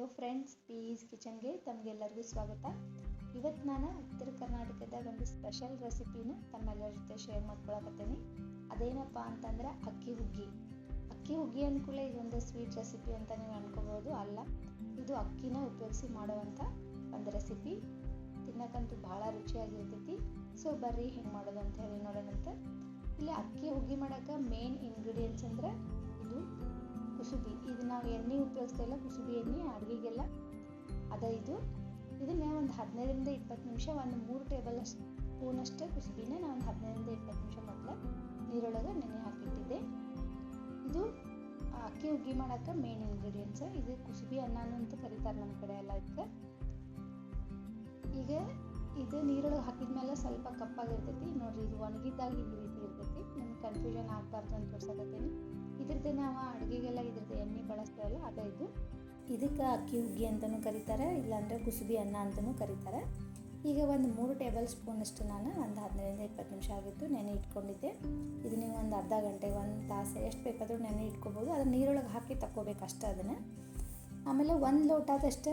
Hello friends, piece ಕಿಚನ್ಗೆ ತಮಗೆಲ್ಲರಿಗೂ ಸ್ವಾಗತ. ಇವತ್ತು ನಾನು ಉತ್ತರ ಕರ್ನಾಟಕದ ಒಂದು ಸ್ಪೆಷಲ್ ರೆಸಿಪಿನ ತಮ್ಮೆಲ್ಲರ ಜೊತೆ ಶೇರ್ ಮಾಡ್ಕೊಳಕತ್ತೀನಿ. ಅದೇನಪ್ಪ ಅಂತಂದ್ರೆ ಅಕ್ಕಿ ಹುಗ್ಗಿ. ಅಕ್ಕಿ ಹುಗ್ಗಿ ಅನ್ಕೂಲ ಇದೊಂದು ಸ್ವೀಟ್ ರೆಸಿಪಿ ಅಂತ ನೀವು ಅನ್ಕೋಬೋದು ಅಲ್ಲ, ಇದು ಅಕ್ಕಿನ ಉಪಯೋಗಿಸಿ ಮಾಡುವಂಥ ಒಂದು ರೆಸಿಪಿ ತಿನ್ನಕ್ಕಂತೂ ಭಾಳ ರುಚಿಯಾಗಿರ್ತೈತಿ. ಸೊ ಬರ್ರಿ ಹೆಂಗೆ ಮಾಡೋದು ಅಂತ ಹೇಳಿ ನೋಡೋಣಂತೆ ಇಲ್ಲಿ ಅಕ್ಕಿ ಹುಗ್ಗಿ ಮಾಡೋಕೆ ಮೇನ್ ಇಂಗ್ರೀಡಿಯೆಂಟ್ಸ್ ಅಂದ್ರೆ ಇದು ಕುಸುಬಿ. ನಾವು ಎಣ್ಣೆ ಉಪಯೋಗಿಸ್ತಾ ಇಲ್ಲ, ಕುಸುಬಿ ಎಣ್ಣೆ, ಅಡುಗೆಗೆಲ್ಲ. ಅದ ಇದು. ಇದನ್ನ ಒಂದು ಹದಿನೈದರಿಂದ ಇಪ್ಪತ್ತು ನಿಮಿಷ, ಒಂದು ಮೂರು ಟೇಬಲ್ ಸ್ಪೂನಷ್ಟು ಕುಸುಬಿನ ನಾನು ಒಂದು ಹದಿನೈದರಿಂದ ಇಪ್ಪತ್ತು ನಿಮಿಷ ಮೊದಲು ನೀರೊಳಗೆ ನೆನೆ ಹಾಕಿಟ್ಟಿದ್ದೆ. ಇದು ಅಕ್ಕಿ ಹುಗ್ಗಿ ಮಾಡೋಕ್ಕೆ ಮೇನ್ ಇಂಗ್ರೀಡಿಯೆಂಟ್ಸ್ ಇದು ಕುಸುಬಿ ಅನ್ನ ಅಂತ ಕರೀತಾರೆ ನಮ್ಮ ಕಡೆ ಎಲ್ಲ ಇದಕ್ಕೆ. ಈಗ ಇದು ನೀರೊಳಗೆ ಹಾಕಿದ ಮೇಲೆ ಸ್ವಲ್ಪ ಕಪ್ಪಾಗಿರ್ತೈತಿ. ನೋಡ್ರಿ, ಇದು ಒಣಗಿದ್ದಾಗ ಈ ರೀತಿ ಇರ್ತೈತಿ. ನಿಮ್ಗೆ ಕನ್ಫ್ಯೂಷನ್ ಆಗಬಾರ್ದು ಅಂತ ತೋರ್ಸಕತ್ತೀನಿ ಇದ್ರದ್ದು ನಾವು ಅಡುಗೆಗೆಲ್ಲ ಇದ್ರದ್ದು ಎಣ್ಣೆ ಬಳಸ್ತೇವಲ್ಲ ಅದೇ ಇದು. ಇದಕ್ಕೆ ಅಕ್ಕಿ, ಹುಗ್ಗಿ ಅಂತಲೂ ಕರೀತಾರೆ, ಇಲ್ಲಾಂದರೆ ಕುಸುಬಿ ಅನ್ನ ಅಂತಲೂ ಕರೀತಾರೆ. ಈಗ ಒಂದು ಮೂರು ಟೇಬಲ್ ಸ್ಪೂನಷ್ಟು ನಾನು ಒಂದು ಹದಿನೈದರಿಂದ ಇಪ್ಪತ್ತು ನಿಮಿಷ ಆಗಿತ್ತು ನೆನೆ ಇಟ್ಕೊಂಡಿದ್ದೆ. ಇದು ನೀವು ಒಂದು ಅರ್ಧ ಗಂಟೆ, ಒಂದು ತಾಸು ಎಷ್ಟು ಬೇಕಾದರೂ ನೆನೆ ಇಟ್ಕೋಬೋದು. ಅದನ್ನ ನೀರೊಳಗೆ ಹಾಕಿ ತಕ್ಕೋಬೇಕು ಅಷ್ಟೇ ಅದನ್ನು. ಆಮೇಲೆ ಒಂದು ಲೋಟದಷ್ಟು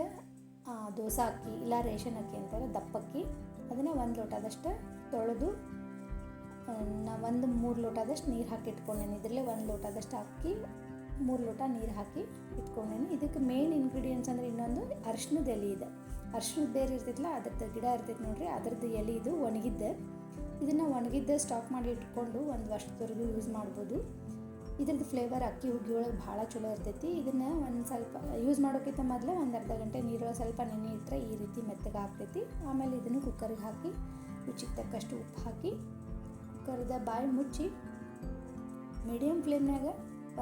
ದೋಸೆ ಅಕ್ಕಿ, ಇಲ್ಲ ರೇಷನ್ ಅಕ್ಕಿ ಅಂತಾರೆ ದಪ್ಪಕ್ಕಿ ಅದನ್ನು ಒಂದು ಲೋಟದಷ್ಟು ತೊಳೆದು ಒಂದು ಮೂರು ಲೋಟದಷ್ಟು ನೀರು ಹಾಕಿ ಇಟ್ಕೊಂಡೇನಿ. ಇದರಲ್ಲೇ ಒಂದು ಲೋಟದಷ್ಟು ಹಾಕಿ ಮೂರು ಲೋಟ ನೀರು ಹಾಕಿ ಇಟ್ಕೊಂಡೇನಿ. ಇದಕ್ಕೆ ಮೇನ್ ಇಂಗ್ರೀಡಿಯೆಂಟ್ಸ್ ಅಂದರೆ ಇನ್ನೊಂದು ಅರ್ಶಿನದ ಎಲೆ ಇದೆ. ಅರ್ಶಿನದ ಬೇರೆ ಇರ್ತೈತಲ್ಲ ಅದ್ರದ್ದು ಗಿಡ ಇರ್ತೈತೆ ನೋಡಿರಿ, ಅದ್ರದ್ದು ಎಲೆ ಇದು ಒಣಗಿದ್ದೆ. ಇದನ್ನು ಒಣಗಿದ್ದೆ ಸ್ಟಾಕ್ ಮಾಡಿ ಇಟ್ಕೊಂಡು ಒಂದು ವರ್ಷದವರೆಗೂ ಯೂಸ್ ಮಾಡ್ಬೋದು. ಇದ್ರದ್ದು ಫ್ಲೇವರ್ ಅಕ್ಕಿ, ಹುಗ್ಗಿ ಒಳಗೆ ಭಾಳ ಚಲೋ ಇರ್ತೈತಿ. ಇದನ್ನು ಒಂದು ಸ್ವಲ್ಪ ಯೂಸ್ ಮಾಡೋಕ್ಕಿಂತ ಮೊದಲು ಒಂದು ಅರ್ಧ ಗಂಟೆ ನೀರೊಳಗೆ ಸ್ವಲ್ಪ ನೆನೆ ಇಟ್ಟರೆ ಈ ರೀತಿ ಮೆತ್ತಗೆ ಆಗ್ತೈತಿ ಆಮೇಲೆ ಇದನ್ನು ಕುಕ್ಕರಿಗೆ ಹಾಕಿ, ರುಚಿಗೆ ತಕ್ಕಷ್ಟು ಉಪ್ಪು ಹಾಕಿ ಕುಕ್ಕರ್ದ ಬಾಯಿ ಮುಚ್ಚಿ ಮೀಡಿಯಮ್ ಫ್ಲೇಮ್ನಾಗ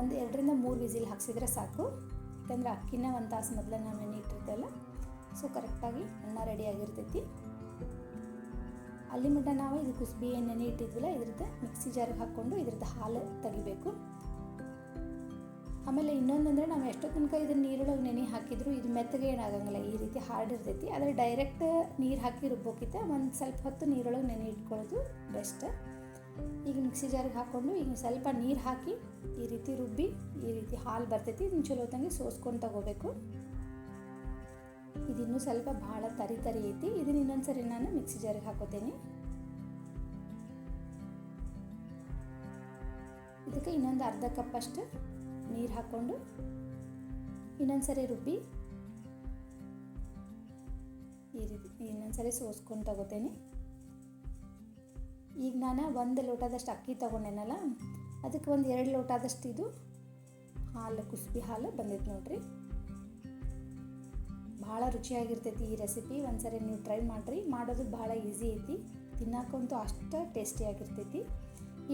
ಒಂದು ಎರಡರಿಂದ ಮೂರು ವಿಸಿಲ್ ಹಾಕ್ಸಿದ್ರೆ ಸಾಕು. ಯಾಕಂದ್ರೆ ಅಕ್ಕಿನ ಒಂದು ತಾಸು ಮೊದಲೇ ನಾವು ನೆನೆ ಸೊ ಕರೆಕ್ಟಾಗಿ ಅನ್ನ ರೆಡಿಯಾಗಿರ್ತೈತಿ ಅಲ್ಲಿ ಮಟ್ಟ ನಾವು ಇದು ಕುಸ್ಬಿ ನೆನೆ ಇಟ್ಟಿದ್ವಲ್ಲ, ಇದ್ರದ್ದು ಮಿಕ್ಸಿ ಜಾರಿಗೆ ಹಾಕ್ಕೊಂಡು ಇದ್ರದ್ದು ಹಾಲು ತೆಗಿಬೇಕು. ಆಮೇಲೆ ಇನ್ನೊಂದಂದರೆ ನಾವು ಎಷ್ಟೋ ತನಕ ಇದನ್ನ ನೀರೊಳಗೆ ನೆನೆ ಹಾಕಿದ್ರು, ಇದು ಮೆತ್ತಗೆ ಏನಾಗಂಗಿಲ್ಲ, ಈ ರೀತಿ ಹಾರ್ಡ್ ಇರ್ತೈತಿ. ಆದರೆ ಡೈರೆಕ್ಟ್ ನೀರು ಹಾಕಿ ರುಬ್ಬೋಕಿತ್ತ ಒಂದು ಸ್ವಲ್ಪ ಹೊತ್ತು ನೀರೊಳಗೆ ನೆನೆ ಇಟ್ಕೊಳ್ಳೋದು ಬೆಸ್ಟ್ ಈಗ ಮಿಕ್ಸಿ ಜಾರಿಗೆ ಹಾಕ್ಕೊಂಡು ಈಗ ಸ್ವಲ್ಪ ನೀರು ಹಾಕಿ ಈ ರೀತಿ ರುಬ್ಬಿ, ಈ ರೀತಿ ಹಾಲು ಬರ್ತೈತಿ, ಇದನ್ನ ಚಲೋ ತಂಗಿ ಸೋಸ್ಕೊಂಡು ತಗೋಬೇಕು. ಇದಿನ್ನೂ ಸ್ವಲ್ಪ ಭಾಳ ತರಿ ತರಿ ಐತಿ. ಇದನ್ನ ಇನ್ನೊಂದು ಸರಿ ನಾನು ಮಿಕ್ಸಿ ಜಾರಿಗೆ ಹಾಕೋತೇನೆ. ಇದಕ್ಕೆ ಇನ್ನೊಂದು ಅರ್ಧ ಕಪ್ ಅಷ್ಟು ನೀರು ಹಾಕ್ಕೊಂಡು ಇನ್ನೊಂದು ಸರಿ ರುಬ್ಬಿ, ಈ ರೀತಿ ಇನ್ನೊಂದು ಸರಿ ಸೋಸ್ಕೊಂಡು ತಗೋತೇನೆ. ಈಗ ನಾನು ಒಂದು ಲೋಟದಷ್ಟು ಅಕ್ಕಿ ತೊಗೊಂಡೇನಲ್ಲ ಅದಕ್ಕೆ ಒಂದು ಎರಡು ಲೋಟದಷ್ಟು ಇದು ಹಾಲು, ಕುಸುಬಿ ಹಾಲು ಬಂದೈತೆ ನೋಡ್ರಿ. ಭಾಳ ರುಚಿಯಾಗಿರ್ತೈತಿ ಈ ರೆಸಿಪಿ ಒಂದ್ಸರಿ ನೀವು ಟ್ರೈ ಮಾಡಿರಿ. ಮಾಡೋದು ಭಾಳ ಈಸಿ ಐತಿ. ತಿನ್ನಕ್ಕಂತೂ ಅಷ್ಟು ಟೇಸ್ಟಿಯಾಗಿರ್ತೈತಿ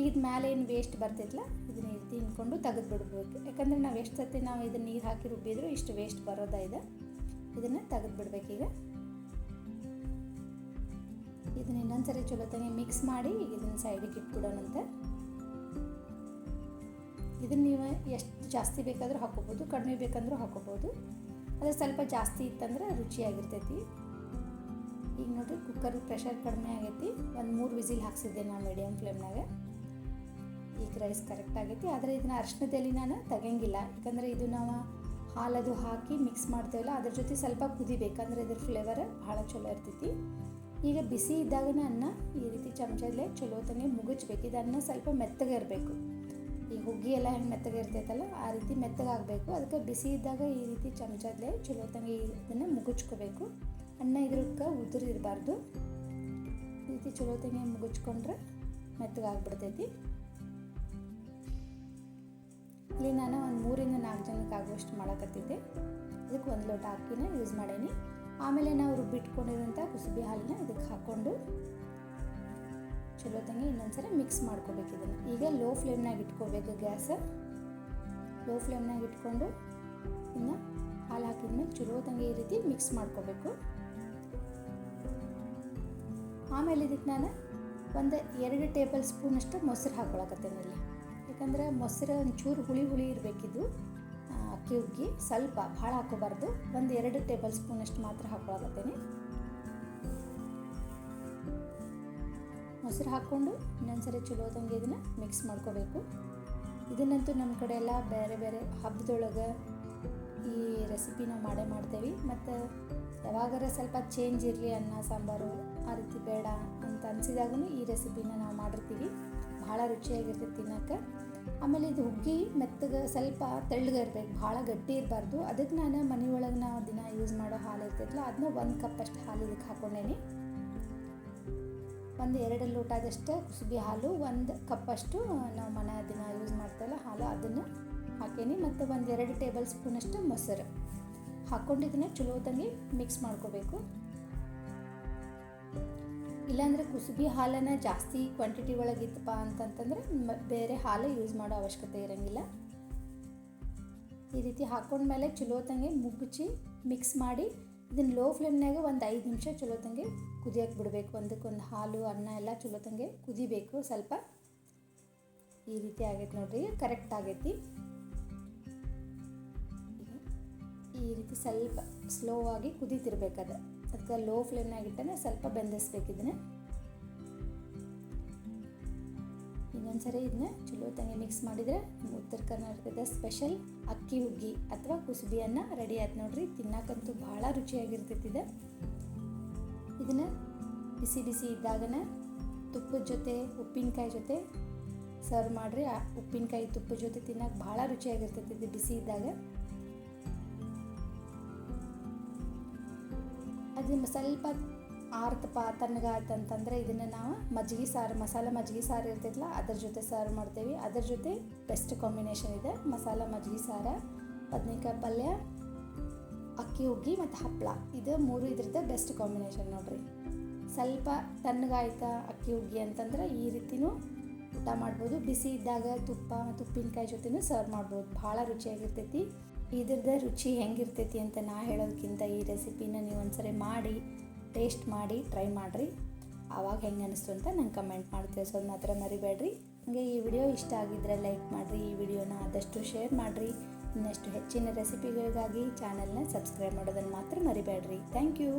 ಈಗ ಮೇಲೆ ಏನು ವೇಸ್ಟ್ ಬರ್ತೈತಲ್ಲ ಇದನ್ನ ಇದು ತಿನ್ಕೊಂಡು ತೆಗೆದು ಬಿಡ್ಬೇಕು. ಯಾಕಂದ್ರೆ ನಾವು ಎಷ್ಟು ಸತಿ ನಾವು ಇದನ್ನ ನೀರು ಹಾಕಿ ರುಬ್ಬಿದ್ರು ಇಷ್ಟು ವೇಸ್ಟ್ ಬರೋದ ಇದೆ. ಇದನ್ನು ತೆಗೆದು ಬಿಡ್ಬೇಕೀಗ. ಇದನ್ನ ಇನ್ನೊಂದ್ಸರಿ ಚಲೋ ತಂಗಿ ಮಿಕ್ಸ್ ಮಾಡಿ ಇದನ್ನ ಸೈಡಿಗೆ ಇಟ್ಬಿಡೋಣಂತೆ. ಇದನ್ನ ನೀವು ಎಷ್ಟು ಜಾಸ್ತಿ ಬೇಕಾದರೂ ಹಾಕೋಬೋದು, ಕಡಿಮೆ ಬೇಕಂದ್ರೂ ಹಾಕೋಬೋದು. ಅದೇ ಸ್ವಲ್ಪ ಜಾಸ್ತಿ ಇತ್ತಂದ್ರೆ ರುಚಿಯಾಗಿರ್ತೈತಿ. ಈಗ ನೋಡಿರಿ ಕುಕ್ಕರ್ ಪ್ರೆಷರ್ ಕಡಿಮೆ ಆಗೈತಿ. ಒಂದು ಮೂರು ವಿಸಿಲ್ ಹಾಕ್ಸಿದ್ದೆ ನಾನು ಮೀಡಿಯಮ್ ಫ್ಲೇಮ್ನಾಗ ಈಗ ರೈಸ್ ಕರೆಕ್ಟ್ ಆಗೈತಿ. ಆದರೆ ಇದನ್ನ ಅರ್ಶಿನದಲ್ಲಿ ನಾನು ತೆಗಿಯಂಗಿಲ್ಲ ಯಾಕಂದರೆ ಇದು ನಾವು ಹಾಲದು ಹಾಕಿ ಮಿಕ್ಸ್ ಮಾಡ್ತೇವಲ್ಲ, ಅದ್ರ ಜೊತೆ ಸ್ವಲ್ಪ ಕುದಿಬೇಕಂದ್ರೆ ಇದ್ರ ಫ್ಲೇವರ್ ಭಾಳ ಚಲೋ ಇರ್ತೈತಿ. ಈಗ ಬಿಸಿ ಇದ್ದಾಗನೇ ಅನ್ನ ಈ ರೀತಿ ಚಮಚದಲ್ಲೇ ಚಲೋ ತಂಗಿ ಮುಗಿಸ್ಬೇಕು ಇದು ಅನ್ನ ಸ್ವಲ್ಪ ಮೆತ್ತಗೆ ಇರಬೇಕು. ಈ ಹುಗ್ಗಿ ಎಲ್ಲ ಹೆಂಗೆ ಮೆತ್ತಗೆ ಇರ್ತೈತಲ್ಲ, ಆ ರೀತಿ ಮೆತ್ತಗಾಗಬೇಕು ಅದಕ್ಕೆ ಬಿಸಿ ಇದ್ದಾಗ ಈ ರೀತಿ ಚಮಚದಲ್ಲೇ ಚಲೋ ತಂಗಿ ಇದನ್ನು ಮುಗಿಸ್ಕೋಬೇಕು ಅನ್ನ ಇದ್ರಕ್ಕೆ ಉದುರಿರಬಾರ್ದು. ಈ ರೀತಿ ಚಲೋ ತಂಗಿ ಮುಗಿಸ್ಕೊಂಡ್ರೆ ಮೆತ್ತಗಾಗ್ಬಿಡ್ತೈತಿ ಇಲ್ಲಿ ನಾನು ಒಂದು ಮೂರಿಂದ ನಾಲ್ಕು ಜನಕ್ಕೆ ಆಗುವಷ್ಟು ಮಾಡಕತ್ತಿದ್ದೆ. ಇದಕ್ಕೆ ಒಂದು ಲೋಟ ಅಕ್ಕಿನ ಯೂಸ್ ಮಾಡೀನಿ. ಆಮೇಲೆ ನಾವು ರುಬ್ಬಿಟ್ಕೊಂಡಿರೋಂಥ ಕುಸುಬಿ ಹಾಲನ್ನ ಇದಕ್ಕೆ ಹಾಕ್ಕೊಂಡು ಚಲೋ ತಂಗಿ ಇನ್ನೊಂದ್ಸರಿ ಮಿಕ್ಸ್ ಮಾಡ್ಕೋಬೇಕು ಈಗ ಲೋ ಫ್ಲೇಮ್ನಾಗ ಇಟ್ಕೋಬೇಕು ಗ್ಯಾಸ್. ಲೋ ಫ್ಲೇಮ್ನಾಗ ಇಟ್ಕೊಂಡು ಇನ್ನು ಹಾಲು ಹಾಕಿದ್ಮೇಲೆ ಚಲೋ ತಂಗಿ ಈ ರೀತಿ ಮಿಕ್ಸ್ ಮಾಡ್ಕೋಬೇಕು. ಆಮೇಲೆ ಇದಕ್ಕೆ ನಾನು ಒಂದು ಎರಡು ಟೇಬಲ್ ಸ್ಪೂನಷ್ಟು ಮೊಸರು ಹಾಕ್ಕೊಳಕತ್ತೇನೆ ಇಲ್ಲಿ. ಯಾಕಂದರೆ ಮೊಸರು ಒಂಚೂರು ಹುಳಿ ಹುಳಿ ಇರಬೇಕಿದ್ದು ಅಕ್ಕಿ ಸ್ವಲ್ಪ ಭಾಳ ಹಾಕೋಬಾರ್ದು ಒಂದು ಎರಡು ಟೇಬಲ್ ಸ್ಪೂನಷ್ಟು ಮಾತ್ರ ಹಾಕೊಳಕತ್ತೇನೆ ಮೊಸರು ಹಾಕ್ಕೊಂಡು ಇನ್ನೊಂದ್ಸರಿ ಚಲೋ ತಂಗಿ ಇದನ್ನು ಮಿಕ್ಸ್ ಮಾಡ್ಕೋಬೇಕು. ಇದನ್ನಂತೂ ನಮ್ಮ ಕಡೆ ಎಲ್ಲ ಬೇರೆ ಬೇರೆ ಹಬ್ಬದೊಳಗೆ ಈ ರೆಸಿಪಿ ನಾವು ಮಾಡೇ ಮಾಡ್ತೇವೆ. ಮತ್ತು ಯಾವಾಗಾರ ಸ್ವಲ್ಪ ಚೇಂಜ್ ಇರಲಿ ಅನ್ನ, ಸಾಂಬಾರು ಆ ರೀತಿ ಬೇಡ ಅಂತ ಅನಿಸಿದಾಗೂ ಈ ರೆಸಿಪಿನ ನಾವು ಮಾಡಿರ್ತೀವಿ. ಭಾಳ ರುಚಿಯಾಗಿರ್ತೈತಿ ತಿನ್ನೋಕ್ಕೆ. ಆಮೇಲೆ ಇದು ಹುಗ್ಗಿ ಮೆತ್ತಗೆ ಸ್ವಲ್ಪ ತೆಳ್ಳಗೆ ಇರಬೇಕು, ಭಾಳ ಗಟ್ಟಿ ಇರಬಾರ್ದು. ಅದಕ್ಕೆ ನಾನು ಮನೆಯೊಳಗೆ ನಾವು ದಿನ ಯೂಸ್ ಮಾಡೋ ಹಾಲು ಇರ್ತೈತಲ್ಲ ಅದನ್ನ ಒಂದು ಕಪ್ಪಷ್ಟು ಹಾಲು ಇದಕ್ಕೆ ಹಾಕ್ಕೊಂಡೇನಿ ಒಂದು ಎರಡು ಲೋಟದಷ್ಟು ಕುಸುಬಿ ಹಾಲು, ಒಂದು ಕಪ್ಪಷ್ಟು ನಾವು ಮನೆ ದಿನ ಯೂಸ್ ಮಾಡ್ತೇವಲ್ಲ, ಹಾಲು ಅದನ್ನು ಹಾಕೇನಿ. ಮತ್ತು ಒಂದು ಎರಡು ಟೇಬಲ್ ಸ್ಪೂನಷ್ಟು ಮೊಸರು ಹಾಕ್ಕೊಂಡಿದ್ದನ್ನ ಚಲೋತಂಗಿ ಚಲೋ ತಂಗಿ ಮಿಕ್ಸ್ ಮಾಡ್ಕೋಬೇಕು. ಇಲ್ಲಾಂದರೆ ಕುಸುಬಿ ಹಾಲನ್ನು ಜಾಸ್ತಿ ಕ್ವಾಂಟಿಟಿ ಅಂತಂತಂದರೆ ಮ- ಬೇರೆ ಹಾಲು ಯೂಸ್ ಮಾಡೋ ಅವಶ್ಯಕತೆ ಇರಂಗಿಲ್ಲ. ಈ ರೀತಿ ಹಾಕೊಂಡ್ಮೇಲೆ ಚಲೋ ತಂಗೆ ಮುಗ್ಚಿ ಮಿಕ್ಸ್ ಮಾಡಿ ಇದನ್ನು ಲೋ ಫ್ಲೇಮ್ನಾಗ ಒಂದು ಐದು ನಿಮಿಷ ಚಲೋತಂಗೆ ಕುದಿಯಕ್ಕೆ ಬಿಡಬೇಕು. ಒಂದಕ್ಕೊಂದು ಹಾಲು, ಅನ್ನ ಎಲ್ಲ ಚಲೋತಂಗೆ ಕುದಿಬೇಕು ಸ್ವಲ್ಪ. ಈ ರೀತಿ ಆಗೈತೆ ನೋಡ್ರಿ ಕರೆಕ್ಟ್ ಆಗೈತಿ. ಈ ರೀತಿ ಸ್ವಲ್ಪ ಸ್ಲೋ ಆಗಿ ಕುದೀತಿರ್ಬೇಕದು. ಅದಕ್ಕೆ ಲೋ ಫ್ಲೇಮ್ ಇಟ್ಟನೆ ಸ್ವಲ್ಪ ಬೆಂದಿಸ್ಬೇಕು ಇದನ್ನ. ಇನ್ನೊಂದ್ಸರಿ ಇದನ್ನ ಚಲೋ ತಂಗಿ ಮಿಕ್ಸ್ ಮಾಡಿದ್ರೆ ಉತ್ತರ ಕರ್ನಾಟಕದ ಸ್ಪೆಷಲ್ ಅಕ್ಕಿ ಹುಗ್ಗಿ ಅಥವಾ ಕುಸುಬಿಯನ್ನ ರೆಡಿ ಆಯ್ತು ನೋಡ್ರಿ. ತಿನ್ನಕ್ಕಂತೂ ಭಾಳ ರುಚಿಯಾಗಿರ್ತೈತಿ ಇದು. ಇದನ್ನು ಬಿಸಿ ಬಿಸಿ ಇದ್ದಾಗನ ತುಪ್ಪದ ಜೊತೆ, ಉಪ್ಪಿನಕಾಯಿ ಜೊತೆ ಸರ್ವ್ ಮಾಡಿರಿ. ಉಪ್ಪಿನಕಾಯಿ ತುಪ್ಪದ ಜೊತೆ ತಿನ್ನಕ್ಕೆ ಭಾಳ ರುಚಿಯಾಗಿರ್ತೈತಿ ಬಿಸಿ ಇದ್ದಾಗ. ಅದು ಸ್ವಲ್ಪ ಆರ್ತಪ್ಪ ತಣ್ಣಗಾಯ್ತಂತಂದರೆ ಇದನ್ನು ನಾವು ಮಜ್ಜಿಗೆ ಸಾರು, ಮಸಾಲೆ ಮಜ್ಜಿಗೆ ಸಾರು ಇರ್ತೈತಲ್ಲ ಅದ್ರ ಜೊತೆ ಸರ್ವ್ ಮಾಡ್ತೇವೆ. ಅದ್ರ ಜೊತೆ ಬೆಸ್ಟ್ ಕಾಂಬಿನೇಷನ್ ಇದೆ. ಮಸಾಲ ಮಜ್ಜಿಗೆ ಸಾರ, ಬದ್ನೆಕಾಯಿ ಪಲ್ಯ, ಅಕ್ಕಿ ಹುಗ್ಗಿ ಮತ್ತು ಹಪ್ಪಳ ಇದು ಮೂರು ಇದ್ರದ್ದು ಬೆಸ್ಟ್ ಕಾಂಬಿನೇಷನ್ ನೋಡ್ರಿ. ಸ್ವಲ್ಪ ತಣ್ಣಗಾಯ್ತಾ ಅಕ್ಕಿ ಹುಗ್ಗಿ ಅಂತಂದ್ರೆ ಈ ರೀತಿನೂ ಊಟ ಮಾಡ್ಬೋದು. ಬಿಸಿ ಇದ್ದಾಗ ತುಪ್ಪ ಮತ್ತು ಉಪ್ಪಿನಕಾಯಿ ಜೊತೆನೂ ಸರ್ವ್ ಮಾಡ್ಬೋದು. ಭಾಳ ರುಚಿಯಾಗಿರ್ತೈತಿ. ಇದ್ರದ್ದು ರುಚಿ ಹೆಂಗಿರ್ತೈತಿ ಅಂತ ನಾ ಹೇಳೋದಕ್ಕಿಂತ ಈ ರೆಸಿಪಿನ ನೀವು ಒಂದ್ಸರಿ ಮಾಡಿ ಟೇಸ್ಟ್ ಮಾಡಿ ಟ್ರೈ ಮಾಡಿರಿ. ಆವಾಗ ಹೆಂಗೆ ಅನಿಸ್ತು ಅಂತ ನಂಗೆ ಕಮೆಂಟ್ ಮಾಡಿ ತಿಳಿಸೋದು ಮಾತ್ರ ಮರಿಬೇಡ್ರಿ. ಹಾಗೆ ಈ ವಿಡಿಯೋ ಇಷ್ಟ ಆಗಿದ್ದರೆ ಲೈಕ್ ಮಾಡಿರಿ, ಈ ವಿಡಿಯೋನ ಆದಷ್ಟು ಶೇರ್ ಮಾಡಿರಿ. ಇನ್ನಷ್ಟು ಹೆಚ್ಚಿನ ರೆಸಿಪಿಗಳಿಗಾಗಿ ಚಾನಲ್ನ ಸಬ್ಸ್ಕ್ರೈಬ್ ಮಾಡೋದನ್ನು ಮಾತ್ರ ಮರಿಬೇಡ್ರಿ. Thank you